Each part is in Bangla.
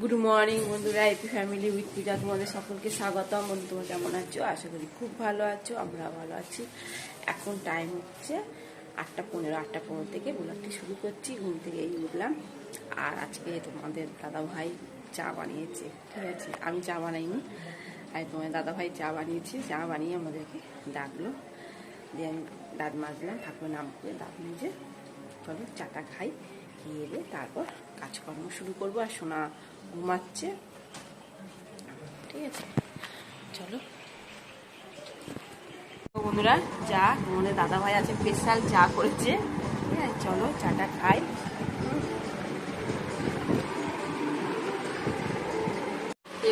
গুড মর্নিং বন্ধুরা এপি ফ্যামিলি উইথ পূজা তোমাদের সকলকে স্বাগতম। বন্ধু, তোমরা কেমন আছো? আশা করি খুব ভালো আছো আমরা ভালো আছি। এখন টাইম হচ্ছে আটটা পনেরো আটটা পনেরো থেকে ব্লগটি শুরু করছি, ঘুম থেকে এই উঠলাম। আর আজকে তোমাদের দাদা ভাই চা বানিয়েছে, ঠিক আছে? আমি চা বানাইনি, আর তোমার দাদা ভাই চা বানিয়েছে, চা বানিয়ে আমাদেরকে ডাকলো। দিয়ে আমি দাঁত মাজলাম, ঠাকুর নাম করে দাঁত মেজে, চলো চাটা খাই, খেয়ে তারপর কাজকর্ম শুরু করব। আর সোনা ঘুমাচ্ছে। ঠিক আছে, চলো। বন্ধুরা, চা, তোমাদের দাদা ভাই আছে স্পেশাল চা করেছে। চলো, চাটা খাই।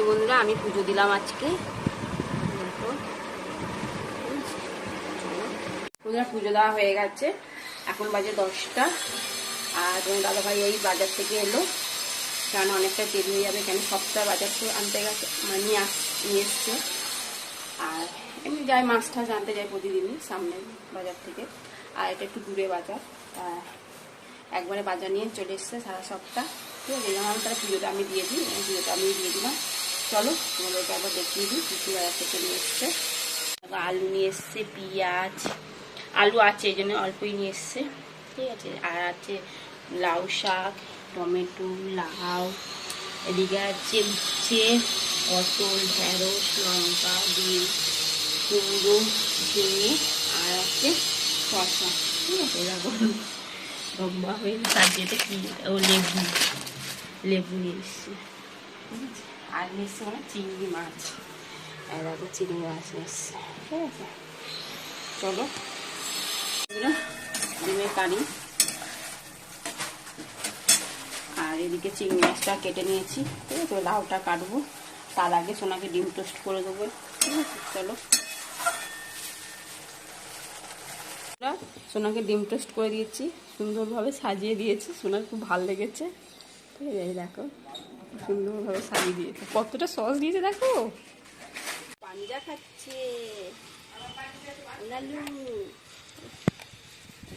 বন্ধুরা, আমি পুজো দিলাম আজকে। বন্ধুরা, পুজো দেওয়া হয়ে গেছে। এখন বাজে দশটা। আর দাদা ভাই এই বাজার থেকে এলো। কারণ অনেকটা দেরি হয়ে যাবে কেন? সপ্তাহ বাজার থেকে আনতে গেছে মানে নিয়ে আস, নিয়ে এসছে। আর এমনি যাই মাছ টাছ আনতে যাই প্রতিদিনই সামনে বাজার থেকে। আর এটা একটু দূরে বাজার, তা একবারে বাজার নিয়ে চলে এসছে সারা সপ্তাহ। ঠিক আছে যেমন তারা পুজোটা আমি দিয়ে দিই পুজোটা আমি দিয়ে দিলাম। চলো, তোমাদেরকে একবার দেখিয়ে দিই কী কী বাজার থেকে নিয়ে এসছে। আলু নিয়ে এসছে, পেঁয়াজ, আলু আছে, এই জন্য অল্পই নিয়ে এসছে। ঠিক আছে, আর আছে লাউ শাক টমেটো, লাউ, এদিকে আছে উচ্ছে পটল, ঢেঁড়স, লঙ্কা, বিন, কুমড়ো, ঝিঙে, আর আছে শসা। ঠিক আছে, এরকম। লম্বা হয়ে তার যেটা কি ও লেবু। লেবু নিয়ে এসছে। ঠিক আছে? আর নিয়ে এসছে মানে চিংড়ি মাছ। এরকম চিংড়ি মাছ নিয়ে এসছে। ঠিক আছে? চলো। ডিমের কারি আর এদিকে চিংড়ি মাছটা কেটে নিয়েছি, ঠিক আছে? লাউটা কাটবো। তার আগে সোনাকে ডিম টোস্ট করে দেবো। চলো। সোনাকে ডিম টোস্ট করে দিয়েছি, সুন্দরভাবে সাজিয়ে দিয়েছি। সোনার খুব ভালো লেগেছে। ঠিক আছে, এই দেখো, সুন্দরভাবে সাজিয়ে দিয়েছে। কতটা সস দিয়েছে দেখো। পাঞ্জা খাচ্ছে।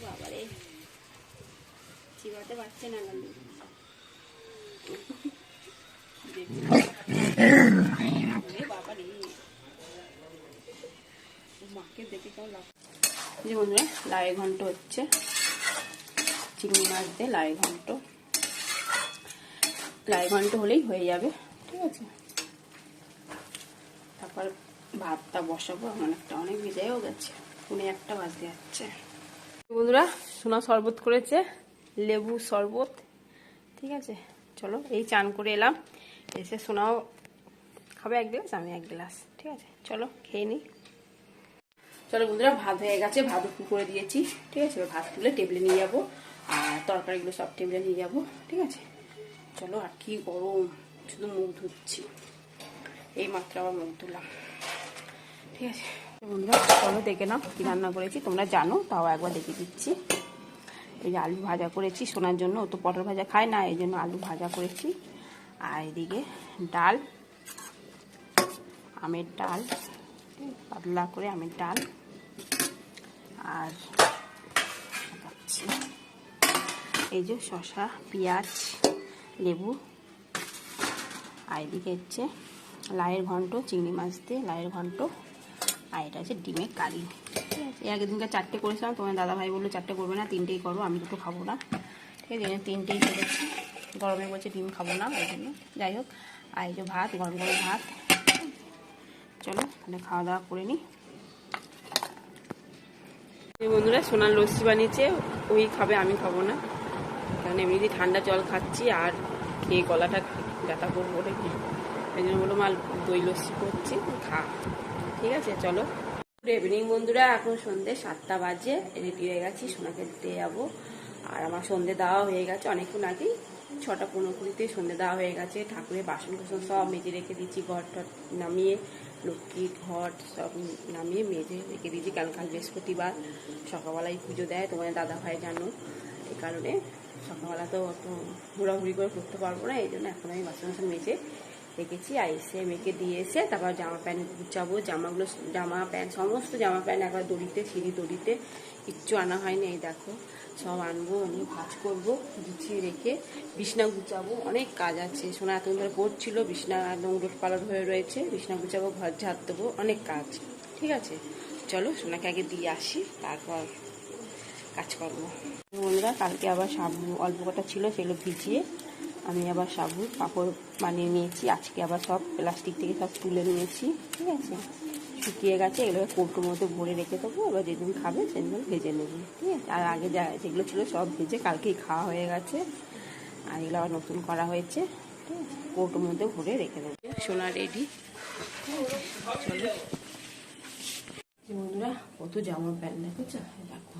বাবারে। চিবাতে পারছে না লালু ওরে বাবারে মাকে দেখে কেমন লাগ বন্ধুরা লাই ঘন্ট হচ্ছে। চিংড়ি মাছ দিয়ে লাই ঘন্ট। লাই ঘন্ট হলেই হয়ে যাবে, ঠিক আছে? তারপর ভাতটা বসাবো অনেকটা অনেক ভিজেও গেছে। পুনে একটা বাজতে যাচ্ছে। বন্ধুরা, সোনা শরবত করেছে, লেবু শরবত, ঠিক আছে? চলো, এই চান করে এলাম। এসে সোনাও খাবে এক গ্লাস, আমি এক গ্লাস, ঠিক আছে? চলো, খেয়ে নিই। চলো বন্ধুরা, ভাত হয়ে গেছে, ভাত উপর করে দিয়েছি, ঠিক আছে? ভাত তুলে টেবিলে নিয়ে যাব, আর তরকারিগুলো সব টেবিলে নিয়ে যাব, ঠিক আছে? চলো, আর কি গরম, শুধু মুখ ধুচ্ছি। এই মাত্র আবার মুখ ধুলাম, ঠিক আছে? বন্ধুরা, চলো দেখে নাও কী রান্না করেছি, তোমরা জানো, তাও একবার দেখে দিচ্ছি। এই যে আলু ভাজা করেছি, সোনার জন্য ও তো পটল ভাজা খায় না, এই জন্য আলু ভাজা করেছি। আর এদিকে ডাল, আমের ডাল, পাতলা করে আমের ডাল। আর। এই যে শশা পেঁয়াজ, লেবু। আর এদিকে হচ্ছে, লাইয়ের ঘন্ট, চিংড়ি মাছ দিয়ে লাইয়ের ঘন্ট। আর এটা হচ্ছে ডিমের কারি। ঠিক আছে? আগের দিনকে চারটে করেছিলাম, তোমার দাদা ভাই বলল চারটে করবে না, তিনটেই করো, আমি দুটো খাব না। ঠিক আছে তিনটেই করেছি। গরমে বলছে ডিম খাব না, ওই জন্য। যাই হোক, আর এই যে ভাত, গরম গরম ভাত। চলো, তাহলে খাওয়া দাওয়া করে নিই। বন্ধুরা, সোনার লস্যি বানিয়েছে, ওই খাবে, আমি খাব না। কারণ এমনিতেই ঠান্ডা জল খাচ্ছি, আর খেয়ে গলাটা ব্যথা করব বলে কি এই জন্য বলল মাল দই লস্যি করছি, খা। ঠিক আছে, চলো। গুড ইভিনিং বন্ধুরা, এখন সন্ধ্যে সাতটা বাজে রেডি হয়ে গেছি, সোনাকে দিতে যাব। আর আমার সন্ধে দেওয়া হয়ে গেছে অনেকক্ষণ আগেই, ছটা পনেরো কুড়িতে সন্ধে দেওয়া হয়ে গেছে, ঠাকুরের বাসন কোসন সব মেজে রেখে দিচ্ছি ঘর টর নামিয়ে, লক্ষ্মী ঘট সব নামিয়ে মেজে রেখে দিয়েছি। কারণ কাল বৃহস্পতিবার, সকালবেলায় পুজো দেয়, তোমাদের দাদা ভাই জানো এই কারণে সকালবেলা তো অত ঘোরাঘুরি করে করতে পারব না, এই জন্য এখন আমি বাসন বাসন মেজে রেখেছি আর এসে মেয়েকে দিয়ে এসে তারপর জামা প্যান্ট গুছাবো, জামাগুলো জামা প্যান্ট, সমস্ত জামা প্যান্ট একবার দড়িতে, সিঁড়ি দড়িতে, কিচ্ছু আনা হয়নি, এই দেখো, সব আনব নিয়ে ভাজ করব, গুছিয়ে রেখে বিছনা গুছাবো, অনেক কাজ আছে, সোনা এতদিন ধরে পড়ছিল, বিছনা একদম উলট পালট হয়ে রয়েছে, বিছনা গুছাবো, ঘর ঝাড় দেবো, অনেক কাজ, ঠিক আছে? চলো, সোনাকে আগে দিয়ে আসি, তারপর কাজ করব বন্ধুরা, কালকে আবার সাবু, অল্প কটা ছিল, সেগুলো ভিজিয়ে আমি আবার সাবু পাঁপড় বানিয়ে নিয়েছি আজকে আবার সব প্লাস্টিক থেকে সব তুলে নিয়েছি ঠিক আছে? শুকিয়ে গেছে এগুলো কৌটোর মধ্যে ভরে রেখে দেবো এবার যেদিন খাবে সেদিন ভেজে নেবে ঠিক আছে? আর আগে যা যেগুলো ছিল সব ভেজে কালকেই খাওয়া হয়ে গেছে আর এগুলো আবার নতুন করা হয়েছে ঠিক আছে? কৌটোর মধ্যে ভরে রেখে দেবো। সোনা রেডি। চলো। বন্ধুরা কত জামা প্যান্ট দেখেছ? দেখো।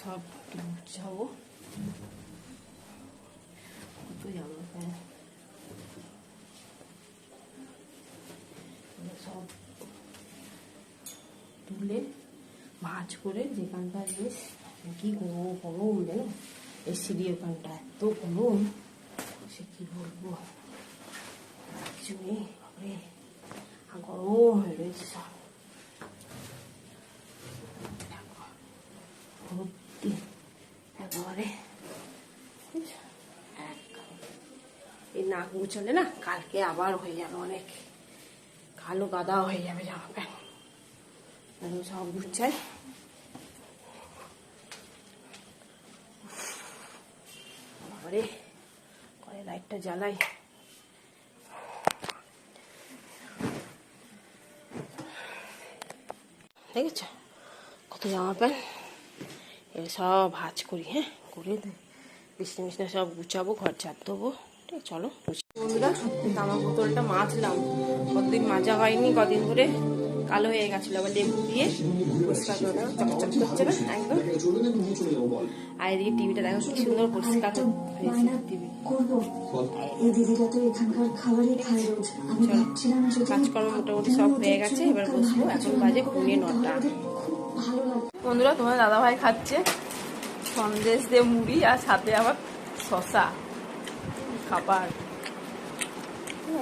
সব গুছাবো কত জামা প্যান্ট সব তুলে ভাজ করে যেখানটা জিনিস কি গরম গরম জানো এই সিঁড়ি ওখানটা, এত গরম, সে কি বলব? কিছু গরম হয়ে দেখো, ভর্তি একেবারে একদম। এই নাক গুছালে না কালকে আবার হয়ে যাবে অনেক। কালো গাদা হয়ে যাবে জামা প্যান্ট। সব গুছাই বাবারে করে লাইটটা জ্বালাই। দেখেছ? কত জামা প্যান্ট। এবার সব ভাজ করি হ্যাঁ? করে বিছনা মিশনা সব গুছাবো, ঘর ছাদ দেবো ঠিক চলো বন্ধুরা তামাক বোতলটা মাজলাম। কতদিন মাজা হয়নি কদিন ধরে কালো হয়ে গেছিল আবার লেবু দিয়ে পরিষ্কার করে চকচক করছে না একদম। আর এদিকে টিভিটা দেখো কি সুন্দর পরিষ্কার কাজকর্ম মোটামুটি সব হয়ে গেছে এবার বসবো এখন বাজে পৌনে নটা। বন্ধুরা তোমার দাদাভাই খাচ্ছে সন্দেশ দিয়ে মুড়ি আর সাথে আবার শশা খাবার। ঠিক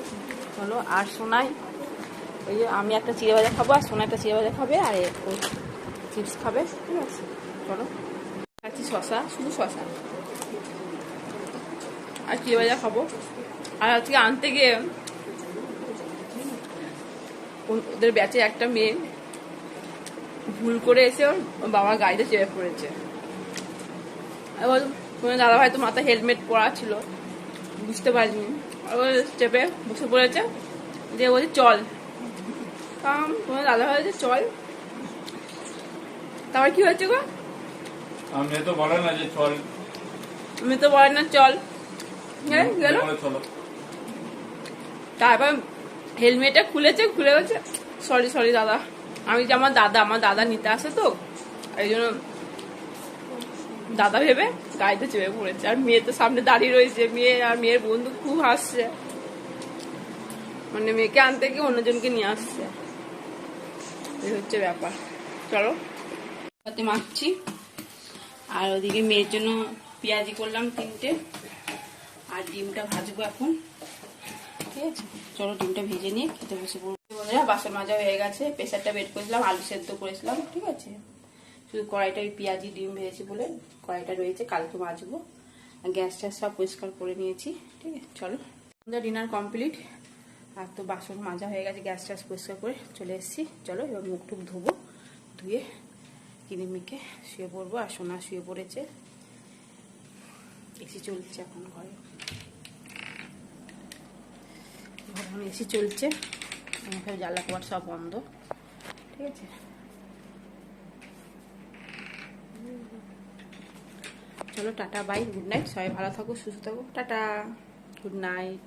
চলো, আর সোনাই, ওই যে আমি একটা চিড়ে ভাজা খাব, আর সোনা একটা চিড়ে ভাজা খাবে, আর ও চিপস খাবে, ঠিক আছে? চলো, খাচ্ছি শশা, শুধু শশা। আর চিড়ে ভাজা খাব। আর আজকে আনতে গিয়ে ওদের ব্যাচে একটা মেয়ে ভুল করে এসে ওর বাবা গাড়িতে চেপে পড়েছে। তোমার দাদা ভাই তো মাথায় হেলমেট পরা ছিল। বুঝতে পারিনি। চেপে বসে পড়েছে। দিয়ে বলছে চল। তোমার দাদা বলছে চল। তারপর কি হয়েছে গো? আমি তো বলে না যে চল। আমি তো বলে না চল। গেল? গেল তারপর হেলমেটটা খুলেছে খুলে গেছে সরি সরি দাদা। আমি যে আমার দাদা আমার দাদা নিতে আসে তো এই জন্য দাদা ভেবে গাড়িতে চেপে পড়েছে। আর মেয়ে তো সামনে দাঁড়িয়ে রয়েছে। মেয়ে আর মেয়ের বন্ধু খুব হাসছে। মানে মেয়েকে আনতে গিয়ে অন্যজনকে নিয়ে আসছে। এই হচ্ছে ব্যাপার। চলো। মাখছি। আর ওদিকে মেয়ের জন্য পেঁয়াজি করলাম তিনটে। আর ডিমটা ভাজবো এখন। ঠিক আছে? চলো ডিমটা ভেজে নিয়ে খেতে বসে পড়ব। বাসন মাজা হয়ে গেছে। প্রেশারটা বের করেছিলাম, আলু সেদ্ধ করেছিলাম। ঠিক আছে? শুধু কড়াইটা ওই পেঁয়াজি, ডিম ভেজেছি বলে কড়াইটা রয়েছে, কালকে আর গ্যাস ট্যাস সব পরিষ্কার করে নিয়েছি, ঠিক আছে? চলো। Dinner complete. আর তো বাসন মাজা হয়ে গেছে, গ্যাস ট্যাস পরিষ্কার করে চলে এসেছি। চলো, এবার মুখ টুক ধোবো, ধুয়ে কিনিমিকে শুয়ে পড়ব। আর সোনা শুয়ে পড়েছে। এসি চলছে এখন ঘরে। এখন এসি চলছে। জ্বালা কবার সব বন্ধ, ঠিক আছে? চলো টাটা বাই গুড নাইট সবাই ভালো থাকো সুস্থ থাকো টাটা গুড নাইট